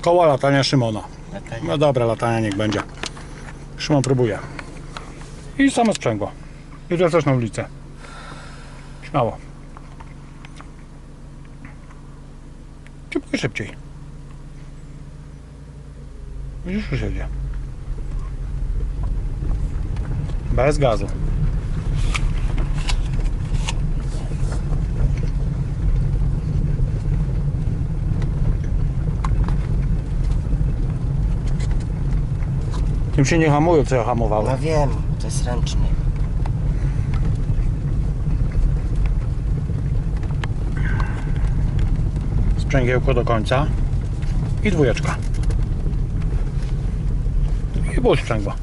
Szkoła latania Szymona. No dobra, latania niech będzie. Szymon próbuje. I samo sprzęgło. I wracasz na ulicę. Śmiało. Szybciej, szybciej. Widzisz, już jedzie. Bez gazu. Tym się nie hamuje, co ja hamowałem. No wiem, to jest ręczny. sprzęgiełko do końca i dwójeczka. I puść sprzęgło.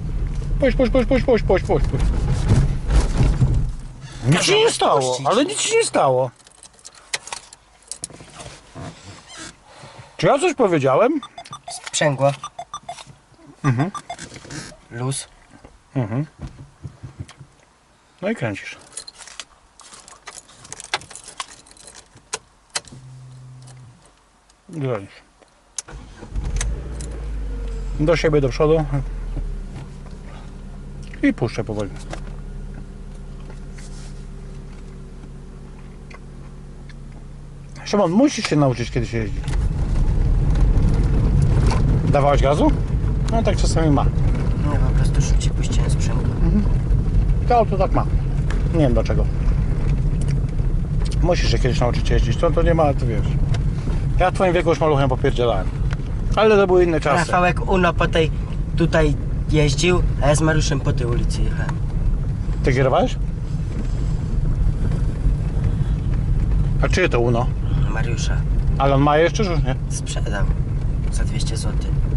Puść, puść, puść, puść, puść, puść, puść. Nic się nie stało, ale nic się nie stało. Czy ja coś powiedziałem? Sprzęgło. Mhm. Luz. Mhm. No i kręcisz. Dzwonisz. Do siebie, do przodu. I puszczę powoli. Szymon, musisz się nauczyć kiedyś jeździć. Dawałeś gazu? No tak czasami ma. No po prostu szybciej puściłem sprzęgło. To auto tak ma. Nie wiem dlaczego. Musisz się kiedyś nauczyć jeździć. To, to nie ma, ty wiesz. Ja w twoim wieku już maluchem popierdzielałem. Ale to były inne czasy. Rafałek Uno po tej tutaj jeździł, a ja z Mariuszem po tej ulicy jechałem. Ty kierowałeś? A czyje to Uno? Mariusza Ale on ma jeszcze, czy już nie? sprzedał za 200 zł.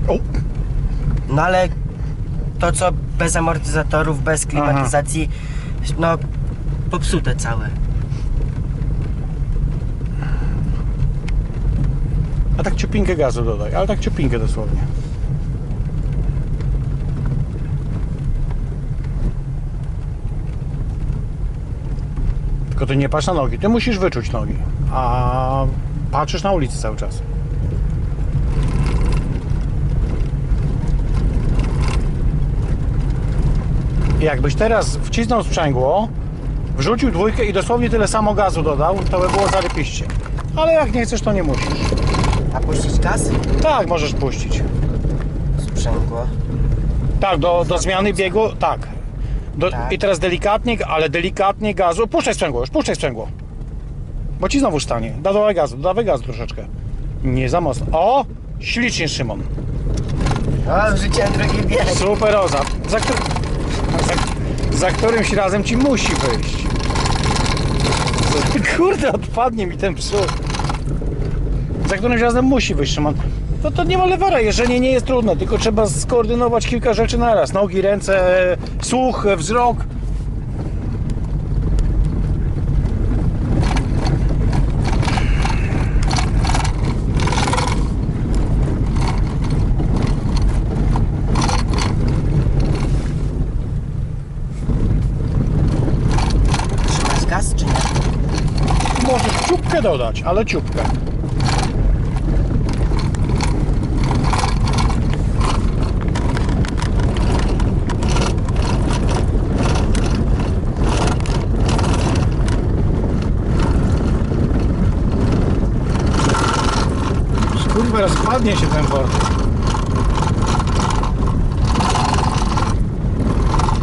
O! No ale to co bez amortyzatorów, bez klimatyzacji, no popsute całe. A tak ciupinkę gazu dodaj, ale tak ciupinkę dosłownie. Tylko ty nie patrz na nogi, ty musisz wyczuć nogi, a patrzysz na ulicy cały czas. Jakbyś teraz wcisnął sprzęgło, wrzucił dwójkę i dosłownie tyle samo gazu dodał, to by było zarypiście. Ale jak nie chcesz, to nie musisz. A puścić gaz? Tak, możesz puścić. Sprzęgło. Tak, do, do zmiany biegu, tak. Do, Tak. I teraz delikatnie, ale delikatnie gazu. Puszczaj sprzęgło, już puszczaj sprzęgło. Bo ci znowu stanie. Dawaj gazu, dawaj gazu troszeczkę. Nie za mocno. O! Ślicznie, Szymon. O, wrzuciłem drugi bieg. Super oza. Za, za, którymś razem ci musi wyjść. Kurde, odpadnie mi ten przód. Za którymś razem musi wyjść, Szymon. No to nie ma lewara, jeżdżenie nie jest trudne, tylko trzeba skoordynować kilka rzeczy naraz. Nogi, ręce, słuch, wzrok. Trzymać gaz czy nie? Możesz ciupkę dodać, ale ciupkę. Kurwa, rozpadnie się ten port.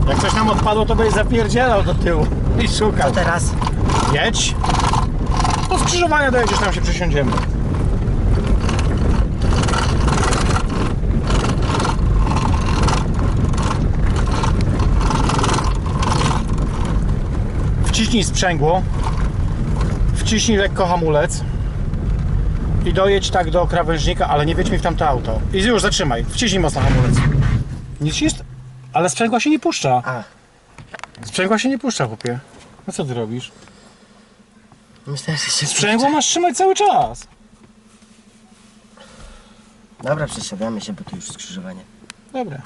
Jak coś nam odpadło, to byś zapierdzielał do tyłu i szukał. Co teraz? Jedź. Do skrzyżowania dojedziesz, tam się przesiądziemy. Wciśnij sprzęgło. Wciśnij lekko hamulec. I dojedź tak do krawężnika, ale nie wiedź mi w tamto auto. I już zatrzymaj. Wciśnij mocno hamulec. Nic jest... Ale sprzęgła się nie puszcza. A, Sprzęgła się nie puszcza, chłopie. No co ty robisz? Myślałem, że się Sprzęgło masz trzymać cały czas. Dobra, przesiadamy się, bo tu już skrzyżowanie. Dobra.